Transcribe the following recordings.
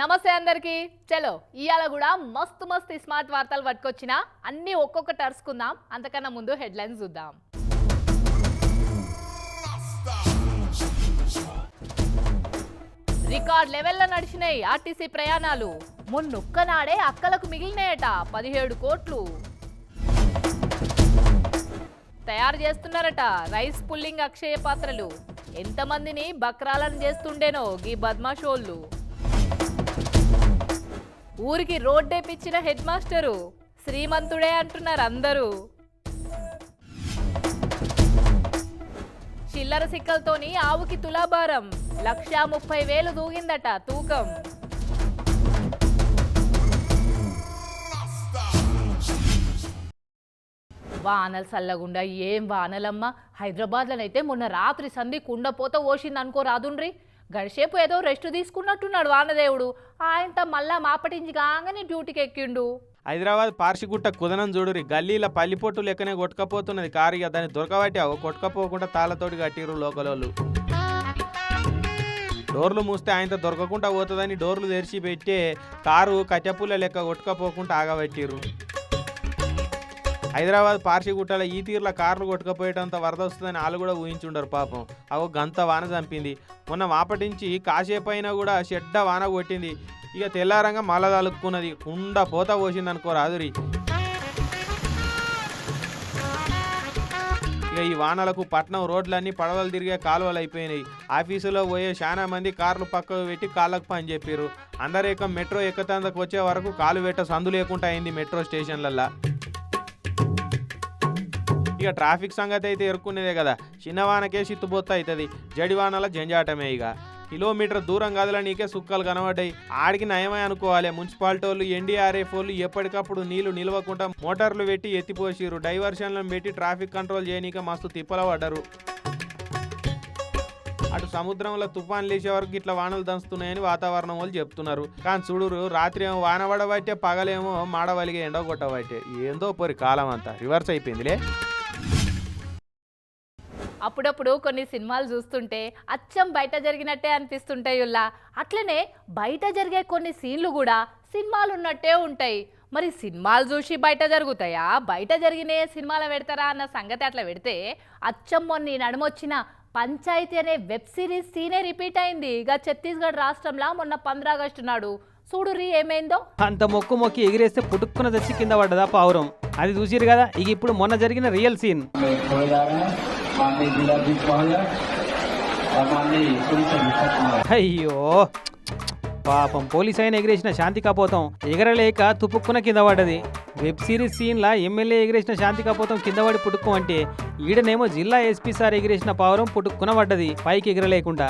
నమస్తే అందరికి. చలో ఇవాళ కూడా మస్తు మస్తు స్మార్ట్ వార్తలు పట్టుకొచ్చిన అన్ని ఒక్కొక్కటి అరుచుకుందాం అంతకన్నా ముందు హెడ్లైన్స్ చూద్దాం. రికార్డ్ లెవెల్లో నడిచినాయి ఆర్టీసీ ప్రయాణాలు. మొన్నొక్కనాడే అక్కలకు మిగిలినాయట పదిహేడు కోట్లు. తయారు చేస్తున్నారట రైస్ పుల్లింగ్ అక్షయ పాత్రలు. ఎంతమందిని బక్రాలను చేస్తుండేనో గీ బద్మాషోళ్ళు. ఊరికి రోడ్డేపిచ్చిన హెడ్ మాస్టరు శ్రీమంతుడే అంటున్నారు అందరూ. చిల్లర సిక్కలతోని ఆవుకి తులాభారం. లక్షా ముప్పై వేలు దూగిందట తూకం. వానలు చల్లగుండా ఏం వానలమ్మ? హైదరాబాద్లోనైతే మొన్న రాత్రి సంధి కుండపోత ఓసింది అనుకో రాదుండ్రి. గడిసేపు ఏదో రెస్ట్ తీసుకున్నట్టున్నాడు వానదేవుడు. ఆయనతో మళ్ళా మాపటించి కాగానే డ్యూటీకి ఎక్కిండు. హైదరాబాద్ పార్సిగుట్ట కుదనం చూడురి గల్లీల పల్లిపొట్టు లెక్కనే కొట్టుకపోతున్నది. కారు ఇక దాన్ని దొరకబట్టి అవు కొట్టుకపోకుండా తాళ్ళతోటి కట్టిరు లోకలోళ్ళు. డోర్లు మూస్తే ఆయనతో దొరకకుండా పోతుందని డోర్లు తెరిచి పెట్టే కారు కట్టెపుల్ల లెక్క కొట్టుకపోకుండా ఆగబట్టిర్రు. హైదరాబాద్ పార్షిగుట్టల ఈ తీర్ల కార్లు కొట్టుకపోయేటంత వరద వస్తుందని వాళ్ళు కూడా ఊహించుండరు పాపం. అగో గంత వాన చంపింది. మొన్న మాపటించి కాసేపు అయినా కూడా చెడ్డ వాన కొట్టింది. ఇక తెల్లారంగా మల తలుక్కున్నది. కుండ పోత పోసింది అనుకో రాదురి. ఇక ఈ వానలకు పట్నం రోడ్లన్నీ పడవలు తిరిగే కాలువలు అయిపోయినాయి. ఆఫీసులో పోయే చాలా మంది కార్లు పక్కకు పెట్టి కాళ్ళకు పని చెప్పారు అందరేక మెట్రో ఎక్కతందుకు వచ్చే వరకు కాలు పెట్ట సందు లేకుండా అయింది మెట్రో స్టేషన్లల్లో. ఇక ట్రాఫిక్ సంగతి అయితే ఎరుక్కునేదే కదా. చిన్న వానకే సిత్తుబొత్త అవుతుంది జడివానల జంజాటమే ఇక. కిలోమీటర్ దూరం కదల నీకే సుక్కలు కనబడ్డాయి. ఆడికి నయమే అనుకోవాలి. మున్సిపాలిటీ వాళ్ళు ఎన్డీఆర్ఎఫ్ వాళ్ళు ఎప్పటికప్పుడు నీళ్ళు నిలవకుండా మోటార్లు పెట్టి ఎత్తిపోసిరు డైవర్షన్లను పెట్టి ట్రాఫిక్ కంట్రోల్ చేయనీక మస్తు తిప్పల పడ్డరు. అటు సముద్రంలో తుఫాన్ లేచే వరకు ఇట్లా వానలు దంచుతున్నాయని వాతావరణం వాళ్ళు చెప్తున్నారు. కానీ చూడురు రాత్రి ఏమో వాన పడబట్టే పగలేమో మాడవలిగే ఎండ కొట్టబట్టే ఏందో పోరి కాలం అంతా రివర్స్ అయిపోయిందిలే. అప్పుడప్పుడు కొన్ని సినిమాలు చూస్తుంటే అచ్చం బయట జరిగినట్టే అనిపిస్తుంటాయి ఇలా అట్లనే బయట జరిగే కొన్ని సీన్లు కూడా సినిమాలు ఉన్నట్టే ఉంటాయి. మరి సినిమాలు చూసి బయట జరుగుతాయా? బయట జరిగిన సినిమాలు పెడతారా అన్న సంగతి అట్లా పెడితే అచ్చం మొన్న నడుమొచ్చిన పంచాయతీ అనే వెబ్ సిరీస్ సీనే రిపీట్ అయింది. ఇక ఛత్తీస్గఢ్ రాష్ట్రంలో మొన్న పంద్రా ఆగస్టు నాడు. చూడు రీ ఏమైందో? అంత మొక్కు మొక్కి ఎగిరేస్తే పుట్టుకున్న దశ కింద పడ్డదా పావురం. అది చూసిరు కదా ఇక ఇప్పుడు మొన్న జరిగిన రియల్ సీన్. माननीय जिलाधीश महोदय और माननीय पुलिस अधीक्षक महोदय అయ్యో పాపం పోలీస్ అయిన ఎగిరేసిన శాంతి కపోతం ఎగరలేక తుపుక్కున కింద పడ్డది వెబ్ సిరీస్ సీన్లా ఎమ్మెల్యే ఎగిరేసిన శాంతి కపోతం కింద పడి పుట్టుక్కు అంటే ఈడనేమో జిల్లా ఎస్పీ సార్ ఎగిరేసిన పావురం పుట్టుక్కున పడ్డది పైకి ఎగరలేకుండా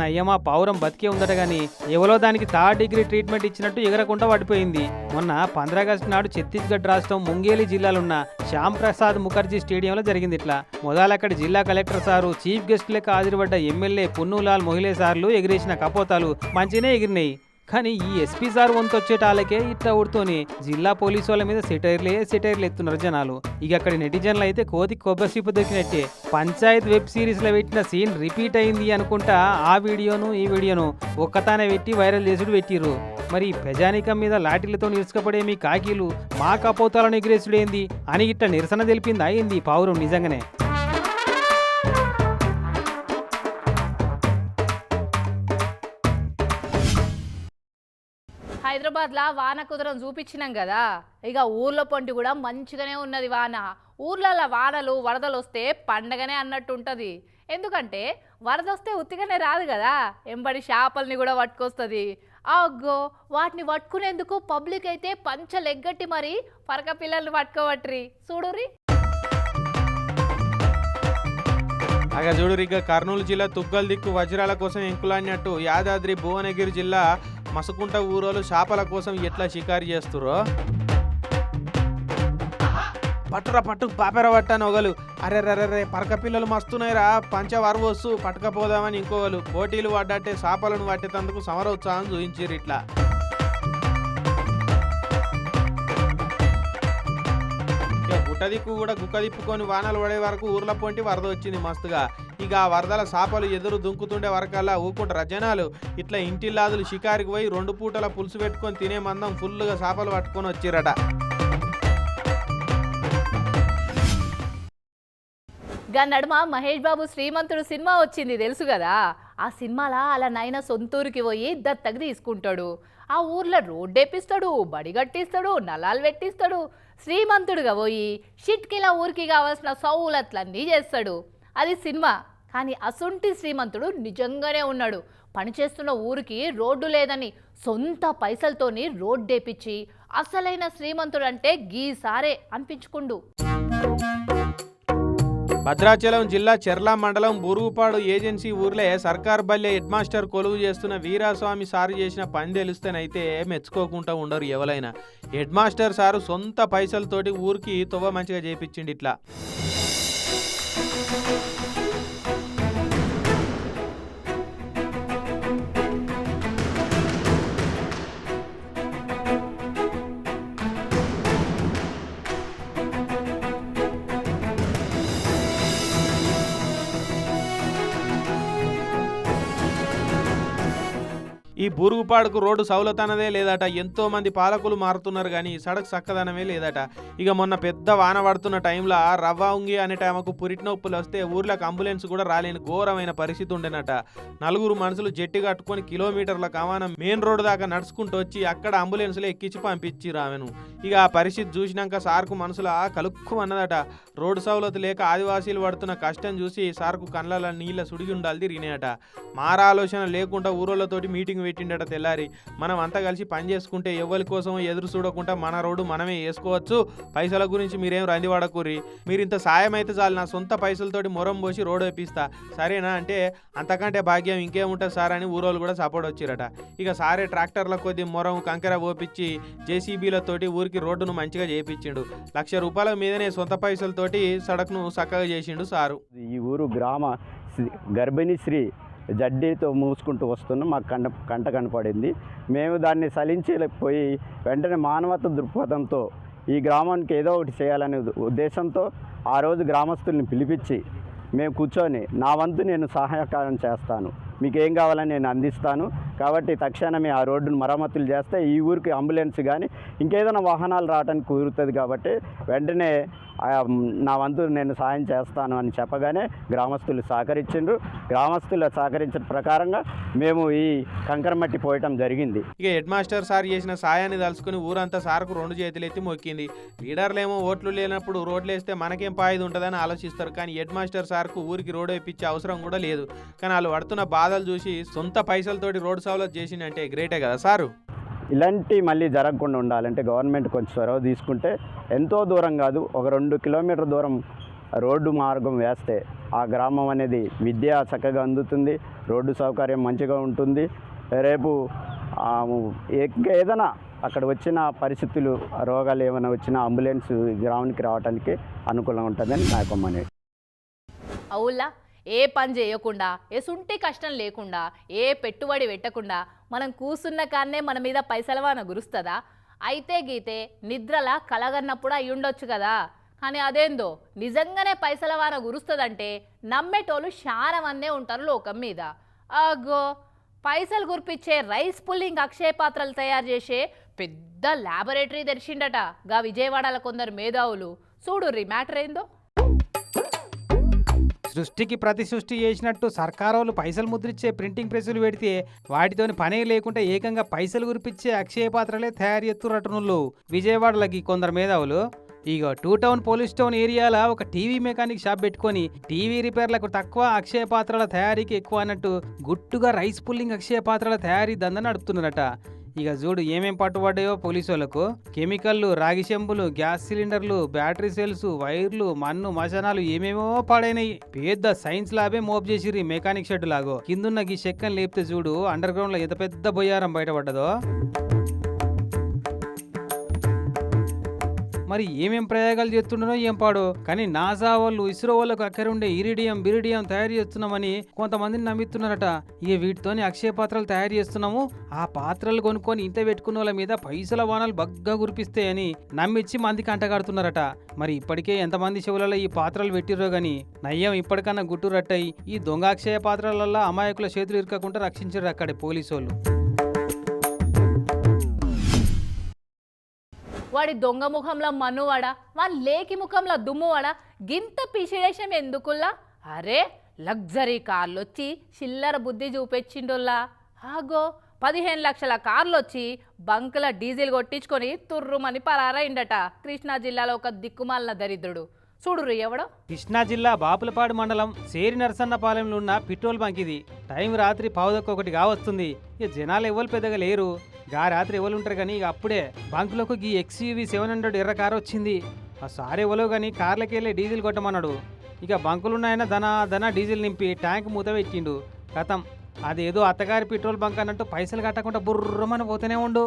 నయ్యమా పావురం బతికే ఉందట గాని ఎవరో దానికి థర్డ్ డిగ్రీ ట్రీట్మెంట్ ఇచ్చినట్టు ఎగరకుండా పడిపోయింది మొన్న పంద్రాగస్టు నాడు ఛత్తీస్గఢ్ రాష్ట్రం ముంగేలి జిల్లాలున్న శ్యామ్ ప్రసాద్ ముఖర్జీ స్టేడియంలో జరిగింది ఇట్లా. మొదలక్కడి జిల్లా కలెక్టర్ సారు చీఫ్ గెస్ట్ లెక్క హాజరుపడ్డ ఎమ్మెల్యే పున్నులాల్ మొహిలే సార్లు ఎగిరేసిన కపోతాలు మంచినే ఎగిరినాయి. కానీ ఈ ఎస్పీ సార్ వంతు వచ్చేటాలకే ఇట్లా ఉడుతోని జిల్లా పోలీసు వాళ్ళ మీద సెటైర్లే సెటైర్లు ఎత్తున్నారు జనాలు. ఇక అక్కడ నెటిజన్లు అయితే కోతి కొబ్బసిప్పు దొరికినట్టే. పంచాయత్ వెబ్ సిరీస్లో పెట్టిన సీన్ రిపీట్ అయింది అనుకుంటా ఆ వీడియోను ఈ వీడియోను ఒక్కతానే పెట్టి వైరల్ చేసుడు పెట్టిర్రు. మరి ప్రజానికం మీద లాఠీలతో నిరుచుకపడే మీ కాకీలు మా కపోతాలను ఎగిరేసుడేంది అని ఇట్లా నిరసన తెలిపింది అయింది పావురం నిజంగానే? హైదరాబాద్లో వాన కుదరం చూపించినాం కదా. ఇక ఊర్లో పొంటి కూడా మంచిగానే ఉన్నది వాన. ఊర్లలో వానలు వరదలు వస్తే పండగనే అన్నట్టు ఉంటుంది. ఎందుకంటే వరద వస్తే ఉత్తిగానే రాదు కదా. ఎంబడి చేపల్ని కూడా పట్టుకొస్తుంది. అగ్గో వాటిని పట్టుకునేందుకు పబ్లిక్ అయితే పంచలెగ్గట్టి మరి పరక పిల్లల్ని పట్టుకోవట్రి చూడురి అగా చూడు ఇక కర్నూలు జిల్లా తుగ్గల్ దిక్కు వజ్రాల కోసం ఎంకులాడినట్టు యాదాద్రి భువనగిరి జిల్లా మసుకుంట ఊరోలు చేపల కోసం ఎట్లా షికారు చేస్తురో పట్టురా పట్టు పాపెర పట్టాను ఒకలు అరే రే పరక పిల్లలు మస్తున్నాయిరా పంచ వరవస్సు పట్టకపోదామని ఇంకోగలు పోటీలు పడ్డట్టే చేపలను పట్టేటందుకు సమరోత్సాహం చూపించారు ఇట్లా. ఇక గుట్టదిక్కు కూడా గుక్కదిప్పుకొని వానలు పడే వరకు ఊర్ల పొంటి వరద వచ్చింది మస్తుగా. ఇక ఆ వరదల సాపలు ఎదురు దుంకుతుండే వరకల్లా ఊకుంటారు జనాలు ఇట్లా ఇంటిల్లాదులు షికారికి పోయి రెండు పూటల పులుసు పెట్టుకొని తినే మందం ఫుల్గా సాపలు పట్టుకొని వచ్చిరట. నడుమ మహేష్ బాబు శ్రీమంతుడు సినిమా వచ్చింది తెలుసు కదా? ఆ సినిమాలో అలా నాయన సొంతూరుకి పోయి దత్తకు తీసుకుంటాడు. ఆ ఊర్లో రోడ్డేపిస్తాడు బడి కట్టిస్తాడు నలాలు పెట్టిస్తాడు. శ్రీమంతుడుగా పోయి షిట్కిలా ఊరికి కావాల్సిన సౌలత్లన్నీ చేస్తాడు. అది సినిమా. కానీ అసొంటి శ్రీమంతుడు నిజంగానే ఉన్నాడు. పనిచేస్తున్న ఊరికి రోడ్డు లేదని సొంత పైసలతోని రోడ్డేపిచ్చి అసలైన శ్రీమంతుడు అంటే గీసారే అనిపించుకుండు. భద్రాచలం జిల్లా చెర్ల మండలం బురుగుపాడు ఏజెన్సీ ఊర్లే సర్కార్ బల్లె హెడ్ మాస్టర్ కొలువు చేస్తున్న వీరాస్వామి సారు చేసిన పని తెలుస్తేనైతే మెచ్చుకోకుండా ఉండరు ఎవరైనా హెడ్ మాస్టర్ సారు సొంత పైసలతోటి ఊరికి తువ్వ మంచిగా చేపించిండి ఇట్లా ఈ బూరుగుపాడుకు రోడ్డు సౌలతనదే లేదట. ఎంతో మంది పాలకులు మారుతున్నారు కానీ సడక్ చక్కదనమే లేదట. ఇక మొన్న పెద్ద వాన పడుతున్న టైంలో రవ్వ ఉంగి అనే టైంకు పురిటి నొప్పులు వస్తే ఊర్లోకి అంబులెన్స్ కూడా రాలేని ఘోరమైన పరిస్థితి ఉండేనట. నలుగురు మనుషులు జట్టి కట్టుకొని కిలోమీటర్ల కమానం మెయిన్ రోడ్ దాకా నడుచుకుంటూ వచ్చి అక్కడ అంబులెన్స్లో ఎక్కించి పంపించి రామెను ఇక ఆ పరిస్థితి చూసినాక సార్కు మనసులో కలుక్కు అన్నదట రోడ్డు సౌలత లేక ఆదివాసీలు పడుతున్న కష్టం చూసి సార్కు కళ్ళ నీళ్ళ సుడిగి ఉండాలి తిరిగినాయట. మార ఆలోచన లేకుండా ఊరోళ్ళతోటి మీటింగ్ పెట్టి పెట్టిండట తెల్లారి. మనం అంతా కలిసి పని చేసుకుంటే ఎవరి కోసం ఎదురు చూడకుండా మన రోడ్డు మనమే వేసుకోవచ్చు. పైసల గురించి మీరేం రంది వాడకూరి మీరు ఇంత సాయం అయితే చాలు నా సొంత పైసలతోటి మొరం పోసి రోడ్డు వేపిస్తా. సరేనా? అంటే అంతకంటే భాగ్యం ఇంకేముంటుంది సార్ అని ఊరోళ్ళు కూడా సపోర్ట్ వచ్చిరట. ఇక సారే ట్రాక్టర్ల కొద్ది మొరం కంకెర ఓపించి జేసీబీలతోటి ఊరికి రోడ్డును మంచిగా చేయించిండు లక్ష రూపాయల మీదనే సొంత పైసలతోటి సడక్ను చక్కగా చేసిండు సారు. ఈ ఊరు గ్రామ గర్భిణీ స్త్రీ జడ్డీతో మూసుకుంటూ వస్తున్నాం మాకు కంట కంట కనపడింది. మేము దాన్ని సలించలేకపోయి వెంటనే మానవత దృక్పథంతో ఈ గ్రామానికి ఏదో ఒకటి చేయాలనే ఉద్దేశంతో ఆ రోజు గ్రామస్తుల్ని పిలిపించి మేము కూర్చొని నా వంతు నేను సహాయకారం చేస్తాను. మీకు ఏం కావాలని నేను అందిస్తాను. కాబట్టి తక్షణమే ఆ రోడ్డును మరమ్మతులు చేస్తే ఈ ఊరికి అంబులెన్స్ కానీ ఇంకేదైనా వాహనాలు రావడానికి కుదురుతుంది కాబట్టి వెంటనే నా వంతు నేను సాయం చేస్తాను అని చెప్పగానే గ్రామస్తులు సహకరించిండ్రు. గ్రామస్తులు సహకరించిన ప్రకారంగా మేము ఈ కంకరమట్టి పోయటం జరిగింది. ఇక హెడ్ మాస్టర్ సార్ చేసిన సాయాన్ని తలుచుకుని ఊరంతా సార్కు రెండు చేతులు ఎత్తి మొక్కింది. లీడర్లేమో ఓట్లు లేనప్పుడు రోడ్లు వేస్తే మనకేం పాయిది ఉంటుందని ఆలోచిస్తారు కానీ హెడ్ మాస్టర్ సార్కు ఊరికి రోడ్ వేయించే అవసరం కూడా లేదు. కానీ వాళ్ళు పడుతున్న బాధలు చూసి సొంత పైసలతోటి రోడ్ సవలత్ చేసిందంటే గ్రేటే కదా సారు? ఇలాంటి మళ్ళీ జరగకుండా ఉండాలంటే గవర్నమెంట్ కొంచెం చొరవ తీసుకుంటే ఎంతో దూరం కాదు. ఒక రెండు కిలోమీటర్ దూరం రోడ్డు మార్గం వేస్తే ఆ గ్రామం అనేది విద్య చక్కగా అందుతుంది రోడ్డు సౌకర్యం మంచిగా ఉంటుంది. రేపు ఏదైనా అక్కడ వచ్చిన పరిస్థితులు రోగాలు ఏమైనా వచ్చినా అంబులెన్స్ గ్రామానికి రావడానికి అనుకూలంగా ఉంటుందని నా యొక్క మనవి. అవులా ఏ పని చేయకుండా ఎసుంటి కష్టం లేకుండా ఏ పెట్టుబడి పెట్టకుండా మనం కూసున్న కాన్నే మన మీద పైసల వాన గురుస్తుందా? అయితే గీతే నిద్రలా కలగన్నప్పుడు అయి ఉండొచ్చు కదా? కానీ అదేందో నిజంగానే పైసల వాన గురుస్తుందంటే నమ్మేటోళ్ళు చాలా ఉంటారు లోకం మీద. అగో పైసలు గురిపించే రైస్ పుల్లింగ్ అక్షయ పాత్రలు తయారు చేసే పెద్ద ల్యాబొరేటరీ తెరిచిండట గా విజయవాడల కొందరు మేధావులు. చూడు మ్యాటర్ ఏందో? సృష్టికి ప్రతి సృష్టి చేసినట్టు సర్కారోళ్ళు పైసలు ముద్రిచ్చే ప్రింటింగ్ ప్రెస్సులు పెడితే వాటితోని పనే లేకుండా ఏకంగా పైసలు గురిపించే అక్షయ పాత్రలే తయారు చేస్తున్నట్టునుళ్ళు విజయవాడలకి కొందరు మేధావులు ఇగో టూ టౌన్ పోలీస్ టౌన్ ఏరియాలో ఒక టీవీ మెకానిక్ షాప్ పెట్టుకొని టీవీ రిపేర్లకు తక్కువ అక్షయ పాత్రల తయారీకి ఎక్కువ అన్నట్టు గుట్టుగా రైస్ పుల్లింగ్ అక్షయ పాత్రల తయారీ దంద నడుపుతున్నారట. ఇక చూడు ఏమేం పట్టుబడ్డాయో పోలీసు వాళ్ళకు కెమికల్లు రాగి చెంబులు గ్యాస్ సిలిండర్లు బ్యాటరీ సెల్స్ వైర్లు మన్ను మశనాలు ఏమేమో పాడైనాయి. పెద్ద సైన్స్ ల్యాబే మోప్ చేసిరి మెకానిక్ షెడ్ లాగో కిందున్న ఈ చెక్కని లేపితే చూడు అండర్ గ్రౌండ్లో ఎంత పెద్ద బొయ్యారం బయటపడ్డదో. మరి ఏమేం ప్రయోగాలు చేస్తుండనో ఏం పాడో. కానీ నాసా వాళ్ళు ఇస్రో వాళ్ళకు అక్కర ఉండే ఇరిడియం బిరిడియం తయారు చేస్తున్నామని కొంతమందిని నమ్మిస్తున్నారట. ఇక వీటితోని అక్షయ పాత్రలు తయారు చేస్తున్నాము. ఆ పాత్రలు కొనుక్కొని ఇంత పెట్టుకున్న వాళ్ళ మీద పైసల వానలు బగ్గా కురిపిస్తాయని నమ్మిచ్చి మందికి అంటగడుతున్నారట మరి ఇప్పటికే ఎంతమంది చెవులలో ఈ పాత్రలు పెట్టిరో గాని నయ్యం ఇప్పటికన్నా గుట్టు రట్టయి ఈ దొంగ అక్షయ పాత్రలలో అమాయకుల చేతులు ఇరకకుండా రక్షించారు అక్కడి పోలీసు వాడి దొంగ ముఖంలో మనువాడ? వాని లేకి ముఖంలో దుమ్మువాడ? గింత పిసిడేశం ఎందుకుల్లా? అరే లగ్జరీ కార్లు వచ్చి చిల్లర బుద్ధి చూపెచ్చిండోల్లా. ఆగో పదిహేను లక్షల కార్లు వచ్చి బంకుల డీజిల్ కొట్టించుకొని తుర్రుమని పరారైండట కృష్ణా జిల్లాలో ఒక దిక్కుమాలిన దరిద్రుడు. చూడురు ఎవడో? కృష్ణా జిల్లా బాపులపాడు మండలం సేరి నరసన్నపాలెంలో ఉన్న పెట్రోల్ బంక్ ఇది. టైం రాత్రి పావుదొక్క కావస్తుంది. ఇక జనాలు ఎవరు పెద్దగా లేరు. గా రాత్రి ఎవరుంటారు కానీ ఇక అప్పుడే బంకులకు ఈ ఎక్స్యూవి సెవెన్ హండ్రెడ్ ఎర్ర కారు వచ్చింది. ఆ సార్ ఎవలో కానీ కార్లకి వెళ్ళి డీజిల్ కొట్టమన్నాడు. ఇక బంకులున్నాయన ధన ధన డీజిల్ నింపి ట్యాంక్ మూత పెట్టిండు. కథం అదేదో అత్తగారి పెట్రోల్ బంక్ అన్నట్టు పైసలు కట్టకుండా బుర్రమని పోతూనే ఉండు.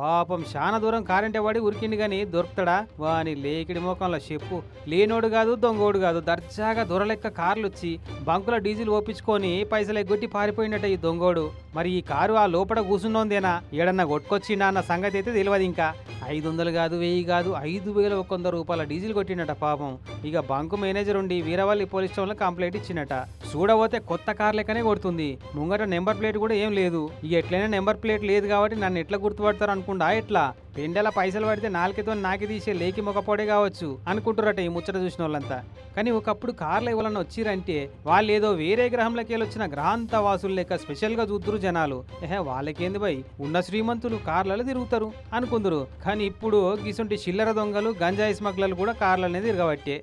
పాపం చాలా దూరం కారంటే వాడి ఉరికింది కానీ దొరుకుతాడా? వాని లేకిడి మోకంలో చెప్పు. లేనోడు కాదు దొంగోడు కాదు. దర్జాగా దొరలెక్క కార్లు వచ్చి బంకుల డీజిల్ ఓపించుకొని పైసలు ఎగ్గొట్టి పారిపోయినట్ట ఈ దొంగోడు. మరి ఈ కారు ఆ లోపల కూసున్నోందేనా ఏడన్నా కొట్టుకొచ్చిండా అన్న సంగతి అయితే తెలియదు ఇంకా. ఐదు వందలు కాదు వెయ్యి కాదు ఐదు వేల ఒక వంద రూపాయల డీజిల్ కొట్టినట పాపం. ఇక బంకు మేనేజర్ ఉండి వీరవల్లి పోలీస్ స్టేషన్లో కంప్లైంట్ ఇచ్చినట చూడబోతే కొత్త కార్ లెక్కనే కొడుతుంది. ముంగట నెంబర్ ప్లేట్ కూడా ఏం లేదు. ఇక ఎట్లయినా నెంబర్ ప్లేట్ లేదు కాబట్టి నన్ను ఎట్లా గుర్తుపడతారు అనుకుండా ఎట్లా? పెండెల పైసలు పడితే నాలుకతో నాకి తీసే లేకి మొకపోడే కావచ్చు అనుకుంటారట ఈ ముచ్చట చూసిన వాళ్ళంతా. కానీ ఒకప్పుడు కార్లు ఎవరన్నా వచ్చిరంటే వాళ్ళు ఏదో వేరే గ్రహంలోకి వెళ్ళి వచ్చిన గ్రహాంత వాసులు లేక స్పెషల్గా చూద్దరు జనాలు. ఏహే వాళ్ళకేంది బై ఉన్న శ్రీమంతులు కార్లలో తిరుగుతారు అనుకుందరు. కానీ ఇప్పుడు గిసుంటి చిల్లర దొంగలు గంజాయి స్మగ్లర్లు కూడా కార్లనే తిరగబట్టే.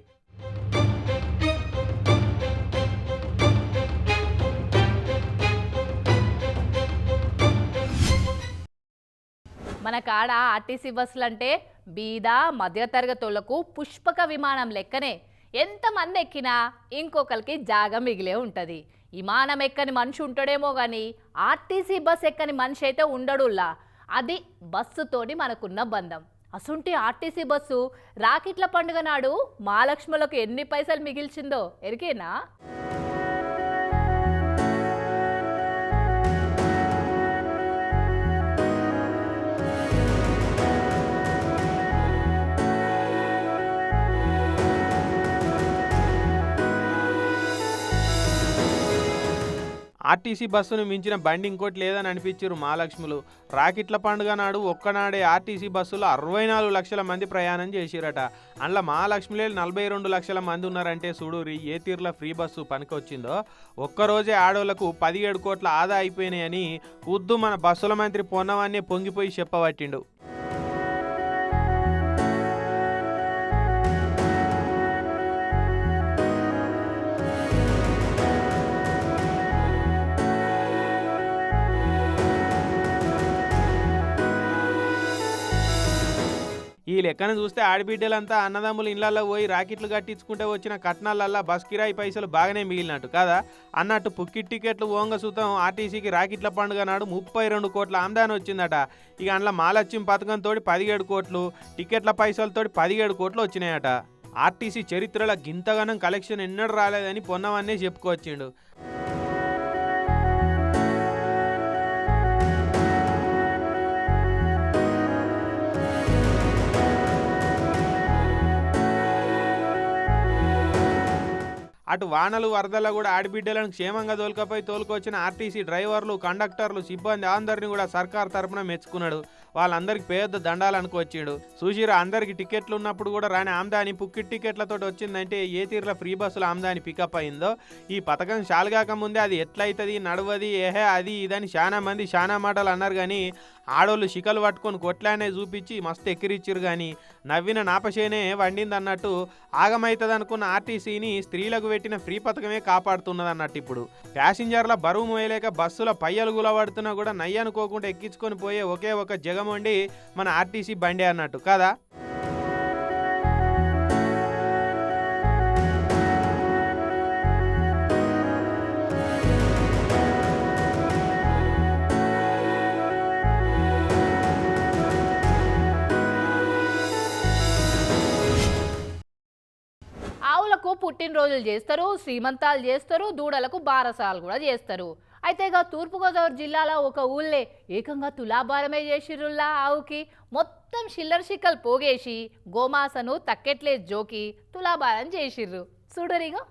మన కాడ ఆర్టీసీ బస్సులు అంటే బీద మధ్యతరగతులకు పుష్పక విమానం లెక్కనే. ఎంతమంది ఎక్కినా ఇంకొకరికి జాగం మిగిలే ఉంటుంది. విమానం ఎక్కని మనిషి ఉంటాడేమో కానీ ఆర్టీసీ బస్ ఎక్కని మనిషి అయితే ఉండడుల్లా. అది బస్సుతోని మనకున్న బంధం. అసుంటి ఆర్టీసీ బస్సు రాకెట్ల పండుగ నాడు మహాలక్ష్ములకు ఎన్ని పైసలు మిగిల్చిందో ఎరికేనా? ఆర్టీసీ బస్సును మించిన బండి ఇంకోటి లేదని అనిపించారు మహాలక్ష్ములు. రాకెట్ల పండుగ నాడు ఒక్కనాడే ఆర్టీసీ బస్సులో అరవై నాలుగు లక్షల మంది ప్రయాణం చేసిరట. అందులో మహాలక్ష్మిలే నలభై రెండు లక్షల మంది ఉన్నారంటే చూడూరి ఏ తీరులో ఫ్రీ బస్సు పనికొచ్చిందో ఒక్కరోజే ఆడోళ్ళకు పదిహేడు కోట్ల ఆదా అయిపోయినాయని ఉద్దు మన బస్సుల మంత్రి పొన్నవాన్ని పొంగిపోయి చెప్పబట్టిండు. ఈ లెక్కను చూస్తే ఆడబిడ్డలంతా అన్నదమ్ములు ఇళ్ళలో పోయి రాకెట్లు కట్టించుకుంటే వచ్చిన కట్నాలల్లా బస్ కిరాయి పైసలు బాగానే మిగిలినట్టు కదా? అన్నట్టు పుక్కి టికెట్లు ఓంగ సుతం ఆర్టీసీకి రాకెట్ల పండుగ నాడు ముప్పై రెండు కోట్ల ఆమ్దాని వచ్చిందట. ఇక అందులో మాలచ్చిం పథకంతో పదిహేడు కోట్లు టికెట్ల పైసలతో పదిహేడు కోట్లు వచ్చినాయట. ఆర్టీసీ చరిత్రలో గింతగానం కలెక్షన్ ఎన్నడూ రాలేదని పొన్నవన్నే చెప్పుకొచ్చిండు. అటు వానలు వరదల కూడా ఆడబిడ్డలను క్షేమంగా తోలుకపోయి తోలుకొచ్చిన ఆర్టీసీ డ్రైవర్లు కండక్టర్లు సిబ్బంది అందరినీ కూడా సర్కార్ తరపున మెచ్చుకున్నాడు. వాళ్ళందరికి పెద్ద దండాలు అనుకొచ్చిండు సుశీర అందరికి టికెట్లు ఉన్నప్పుడు కూడా రాని ఆమ్దాని పుక్కిట్ టికెట్లతో వచ్చిందంటే ఏ తీరులో ఫ్రీ బస్సులు ఆమ్దాని పికప్ అయిందో? ఈ పథకం చాలుగాక ముందే అది ఎట్లయితుంది నడవది ఏహే అది ఇదని చాలా మంది చాలా మాటలు అన్నారు కానీ ఆడోళ్ళు శికలు పట్టుకొని కొట్లానే చూపించి మస్తు ఎక్కిరిచ్చిరు కానీ నవ్విన నాపశేనే వండింది అన్నట్టు ఆగమైతుంది అనుకున్న ఆర్టీసీని స్త్రీలకు పెట్టిన ఫ్రీ పథకమే కాపాడుతున్నది అన్నట్టు ఇప్పుడు. ప్యాసింజర్ల బరువు మోయలేక బస్సుల పయ్యలు గులబడుతున్నా కూడా నయ్యనుకోకుండా ఎక్కించుకొని పోయే ఒకే ఒక అండి మన ఆర్టీసీ బండి అన్నట్టు కదా? పుట్టినరోజులు చేస్తారు శ్రీమంతాలు చేస్తారు దూడలకు బారసాలు కూడా చేస్తారు. అయితే ఇక తూర్పుగోదావరి జిల్లాలో ఒక ఊళ్ళే ఏకంగా తులాభారమే చేసిర్రుల్లా ఆవుకి. మొత్తం చిల్లర చిక్కలు పోగేసి గోమాసను తక్కెట్లే జోకి తులాభారం చేసిర్రు. చూడరిగా?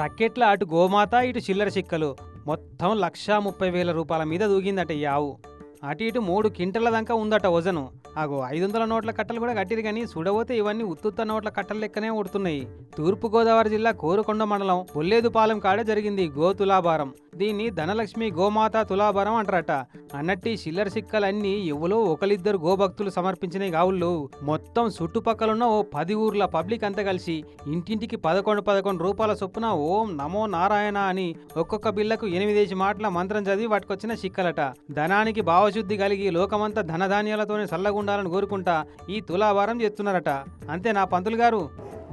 తక్కెట్ల అటు గోమాత ఇటు చిల్లర చిక్కలు. మొత్తం లక్షా ముప్పై వేల రూపాయల మీద దూగిందట ఈ ఆవు. అటు ఇటు మూడు కింటల దాకా ఉందట వజను. అగో ఐదు వందల నోట్ల కట్టలు కూడా కట్టిరు కానీ చూడబోతే ఇవన్నీ ఉత్తుత్త నోట్ల కట్టల లెక్కనే ఉడుతున్నాయి తూర్పుగోదావరి జిల్లా కోరుకొండ మండలం పొల్లేదుపాలెం కాడ జరిగింది గో తులాభారం దీన్ని ధనలక్ష్మి గోమాత తులాభారం అంటారట. అన్నట్టు ఈ చిల్లర సిక్కలన్నీ ఎవలో ఒకరిద్దరు గోభక్తులు సమర్పించిన గావుళ్ళు మొత్తం చుట్టుపక్కలున్న ఓ పది ఊర్ల పబ్లిక్ అంతా కలిసి ఇంటింటికి పదకొండు పదకొండు రూపాయల చొప్పున ఓం నమో నారాయణ అని ఒక్కొక్క బిల్లకు ఎనిమిదేసి మాటల మంత్రం చదివి పట్టుకొచ్చిన చిక్కలట. ధనానికి శుద్ధి కలిగి లోకమంతా ధనధాన్యాలతోనే సల్లగుండాలని కోరుకుంటా ఈ తులాభారం చేస్తున్నారట. అంతే నా పంతులు గారు?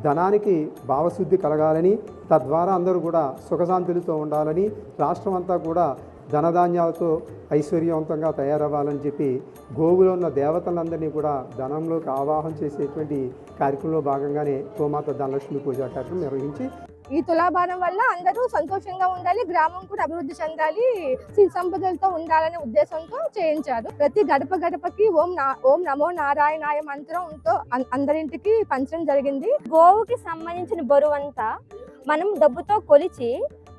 ధనానికి భావశుద్ధి కలగాలని తద్వారా అందరూ కూడా సుఖశాంతులతో ఉండాలని రాష్ట్రం అంతా కూడా ధనధాన్యాలతో ఐశ్వర్యవంతంగా తయారవ్వాలని చెప్పి గోవులో ఉన్న దేవతలందరినీ కూడా ధనంలోకి ఆవాహం చేసేటువంటి కార్యక్రమంలో భాగంగానే గోమాత ధనలక్ష్మి పూజా కార్యక్రమం నిర్వహించి ఈ తులాభారం వల్ల అందరూ సంతోషంగా ఉండాలి గ్రామం కూడా అభివృద్ధి చెందాలి సిరి సంపదలతో ఉండాలనే ఉద్దేశంతో చేయించారు. ప్రతి గడప గడపకి ఓం ఓం నమో నారాయణాయ మంత్రంతో అందరింటికి పంచడం జరిగింది. గోవుకి సంబంధించిన బరువంతా మనం డబ్బుతో కొలిచి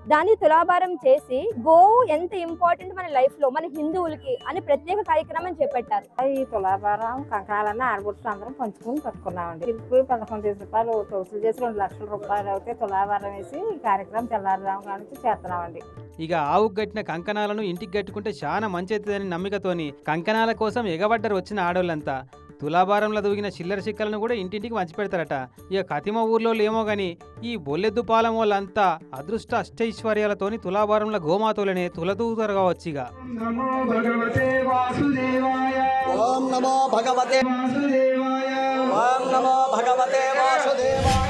దాన్ని తులాభారం చేసి గోవు ఎంత ఇంపార్టెంట్ మన లైఫ్లో మన హిందువులకి అని ప్రత్యేక కార్యక్రమం చేపట్టారు. ఈ తులాభారం కంకాలన్న ఆడబుట్టు అందరం పంచుకుని కట్టుకున్నామండి. తిరిగి పదకొండు రూపాయలు వసూలు చేసి రెండు లక్షల రూపాయలు అయితే తులాభారం వేసి ఈ కార్యక్రమం తెల్లారుదాం కానీ చేస్తున్నామండి. ఇక ఆవుకు కట్టిన కంకణాలను ఇంటికి కట్టుకుంటే చాలా మంచి అవుతుందని నమ్మికతోని కంకణాల కోసం ఎగబడ్డరు వచ్చిన ఆడోళ్ళంతా. తులాభారంలో దూగిన చిల్లర చిక్కలను కూడా ఇంటింటికి పంచి పెడతారట ఇక కతిమ ఊర్లో ఏమో గాని ఈ బొల్లెద్దుపాలెం వాళ్ళంతా అదృష్ట అష్టైశ్వర్యాలతోని తులాభారంలో గోమాతోలనే తులదూతరు కావచ్చిగా నమో భగవతే వాసుదేవాయ. ఓం నమో భగవతే వాసుదేవాయ. ఓం నమో భగవతే వాసుదేవాయ.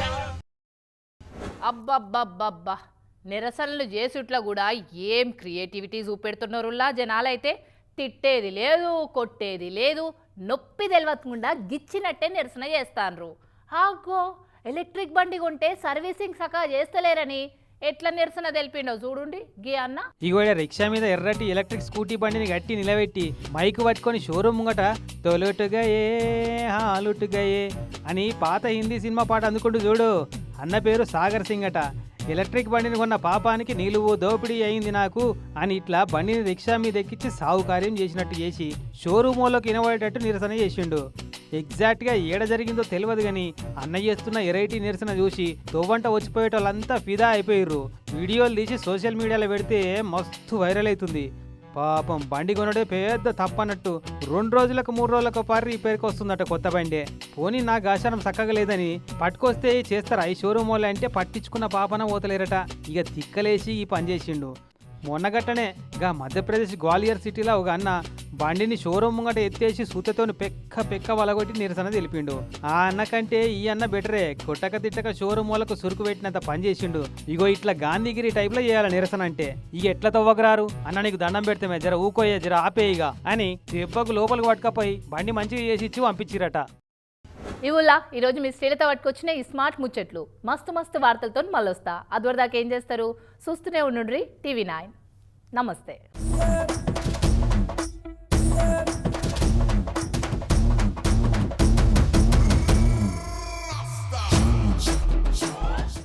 అబ్బబ్బబ్బబ్బా. నిరసనలు చేసుట్లా కూడా ఏం క్రియేటివిటీ చూపెడుతున్నారులా జనాలైతే? తిట్టేది లేదు కొట్టేది లేదు నొప్పి తెలవకుండా గిచ్చినట్టే నిరసన చేస్తాన్రు హాగో ఎలక్ట్రిక్ బండి కొంటే సర్వీసింగ్ సకా చేస్తలేరని ఎట్లా నిరసన తెలిపిండో చూడండి. గీ అన్న. ఇగో రిక్షా మీద ఎర్రటి ఎలక్ట్రిక్ స్కూటీ బండిని గట్టి నిలబెట్టి మైక్ పట్టుకొని షోరూమ్ ముంగట తొలుటుగయే ఏ అని పాత హిందీ సినిమా పాట అందుకుంటూ చూడు. అన్న పేరు సాగర్ సింగ్ అట. ఎలక్ట్రిక్ బండిని కొన్న పాపానికి నిలువు దోపిడీ అయింది నాకు అని ఇట్లా బండిని రిక్షా మీద ఎక్కించి సావుకార్యం చేసినట్టు చేసి షోరూమ్లోకి వినబడేటట్టు నిరసన చేసిండు. ఎగ్జాక్ట్గా ఏడ జరిగిందో తెలియదు కానీ అన్న చేస్తున్న ఎరైటీ నిరసన చూసి తొవ్వంట వచ్చిపోయేటోళ్ళంతా ఫిదా అయిపోయిర్రు. వీడియోలు తీసి సోషల్ మీడియాలో పెడితే మస్తు వైరల్ అవుతుంది. పాపం బండి కొనడే పెద్ద తప్పన్నట్టు. రెండు రోజులకు మూడు రోజులకు పారి రిపేర్కి వస్తుందట కొత్త బండి. పోనీ నా గాశానం చక్కగా లేదని పట్టుకొస్తే చేస్తారా? ఈ షోరూమ్ వాళ్ళు అంటే పట్టించుకున్న పాపన పోతలేరట. ఇక తిక్కలేసి ఈ పని చేసిండు. మొన్నగట్టనే గా మధ్యప్రదేశ్ గ్వాలియర్ సిటీలో ఒక అన్న బండిని షోరూమ్ ముంగట ఎత్తేసి సూతతోని పెక్క పెక్క వలగొట్టి నిరసన తెలిపిండు. ఆ అన్న కంటే ఈ అన్న బెటరే. కొట్టక తిట్టక షోరూమ్ వాళ్ళకు సురుకు పెట్టినంత పని చేసిండు. ఇగో ఇట్లా గాంధీగిరి టైప్లో చేయాలి నిరసన అంటే ఇక ఎట్లా తవ్వకరారు? అన్న నీకు దండం పెడితే జర ఊకోయే జర ఆపేయిగా అని దెబ్బకు లోపలికి పట్టుకపోయి బండి మంచిగా చేసి ఇచ్చి పంపించిరట. ఇవులా ఈరోజు మీ శ్రీలత పట్టుకొచ్చిన ఈ స్మార్ట్ ముచ్చట్లు. మస్తు మస్తు వార్తలతో మళ్ళొస్తా. అదివరదాకా ఏం చేస్తారు? చూస్తూనే ఉండుండ్రి టీవీ నైన్. నమస్తే.